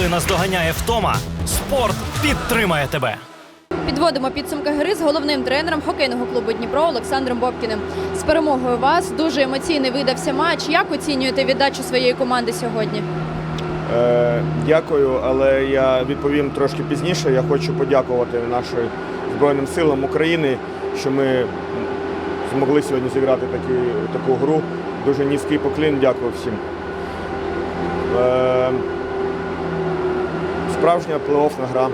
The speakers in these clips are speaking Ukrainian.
Коли наздоганяє втома, спорт підтримає тебе. Підводимо підсумки гри з головним тренером хокейного клубу Дніпро Олександром Бобкіним. З перемогою вас дуже емоційний видався матч. Як оцінюєте віддачу своєї команди сьогодні? Е, Дякую, але я відповім трошки пізніше. Я хочу подякувати нашим Збройним силам України, що ми змогли сьогодні зіграти такі, таку гру. Дуже низький поклін, дякую всім. Е, Справжня плей-оффна гра.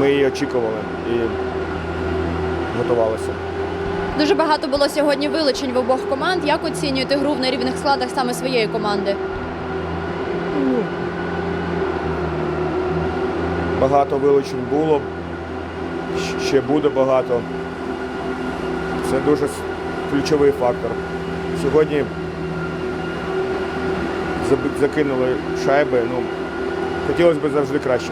Ми її очікували і готувалися. Дуже багато було сьогодні вилучень в обох команд. Як оцінюєте гру в нерівних складах саме своєї команди? Багато вилучень було, ще буде багато. Це дуже ключовий фактор. Сьогодні закинули шайби. Ну, хотілося б завжди краще.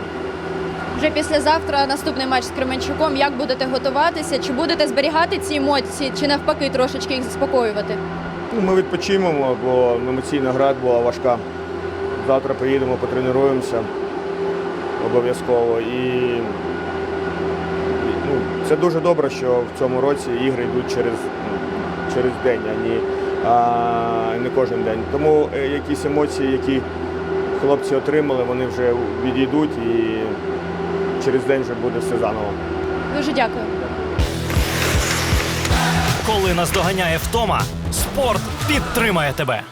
Вже післязавтра наступний матч з Кременчуком. Як будете готуватися? Чи будете зберігати ці емоції, чи навпаки трошечки їх заспокоювати? Ну, ми відпочинемо, бо емоційна гра була важка. Завтра поїдемо, потренуємося обов'язково. І ну, це дуже добре, що в цьому році ігри йдуть через, ну, через день, а не, а не кожен день. Тому е, якісь емоції, які хлопці отримали, вони вже відійдуть і через день вже буде все заново. Дуже дякую. Коли наздоганяє втома, спорт підтримає тебе.